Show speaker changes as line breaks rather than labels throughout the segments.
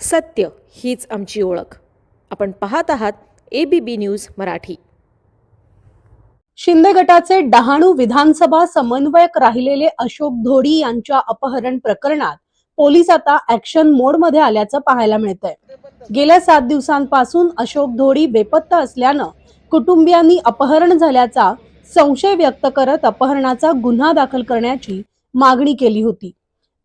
सत्य हीच आमची ओळख. आपण पाहत आहात A B P news Marathi.
Shinde गटाचे डहाणू विधानसभा समन्वयक राहिलेले अशोक धोडी यांच्या अपहरण प्रकरणात पोलीस आता ऍक्शन मोडमध्ये आल्याचं पाहायला मिळतंय. गेल्या सात दिवसांपासून अशोक धोडी बेपत्ता असल्यानं कुटुंबियांनी अपहरण झाल्याचा संशय व्यक्त करत अपहरणाचा गुन्हा दाखल करण्याची मागणी केली होती.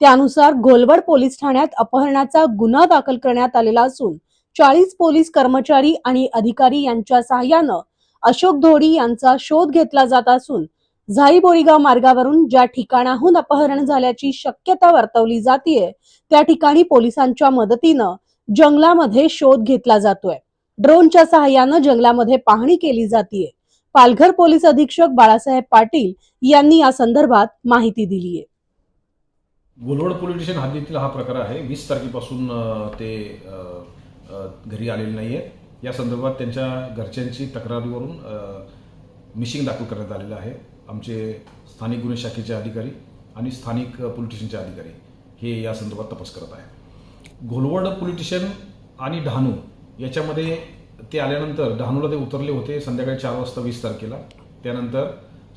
त्यानुसार घोलवड पोलीस ठाण्यात अपहरणाचा गुन्हा दाखल करण्यात आलेला असून चाळीस पोलीस कर्मचारी आणि अधिकारी यांच्या सहाय्यानं अशोक धोडी यांचा शोध घेतला जात असून झाई बोरीगाव मार्गावरून ज्या ठिकाणाहून अपहरण झाल्याची शक्यता वर्तवली जातीये त्या ठिकाणी पोलिसांच्या मदतीनं जंगलामध्ये शोध घेतला जातोय. ड्रोनच्या सहाय्यानं जंगलामध्ये पाहणी केली जातीये. पालघर पोलीस अधीक्षक बाळासाहेब पाटील यांनी या संदर्भात माहिती दिली आहे
गोलवड पोलीस स्टेशन हद्दीतील हा प्रकार आहे. वीस तारखेपासून ते घरी आलेले नाही आहेत या संदर्भात त्यांच्या घरच्यांची तक्रारीवरून मिशिंग दाखल करण्यात आलेलं आहे. आमचे स्थानिक गुन्हे शाखेचे अधिकारी आणि स्थानिक अ, पोलीस स्टेशनचे अधिकारी हे या संदर्भात तपास करत आहे घोलवड पोलीस स्टेशन आणि डहाणू याच्यामध्ये ते आल्यानंतर डहाणूला ते उतरले होते संध्याकाळी चार वाजता वीस तारखेला. त्यानंतर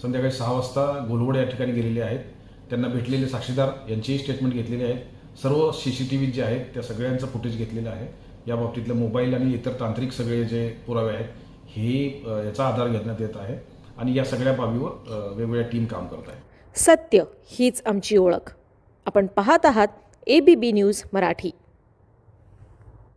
संध्याकाळी सहा वाजता घोलवड या ठिकाणी गेलेले आहेत. त्यांना भेटलेले साक्षीदार यांचीही स्टेटमेंट घेतलेले आहेत. सर्व C C T V J आहेत त्या सगळ्यांचं फुटेज घेतलेलं आहे. या बाबतीतलं मोबाईल आणि इतर तांत्रिक सगळे जे पुरावे आहेत हे याचा आधार घेण्यात येत आहे आणि या सगळ्या बाबीवर वेगवेगळ्या टीम काम करत आहे
सत्य हीच आमची ओळख. आपण पाहत आहात A B P news Marathi.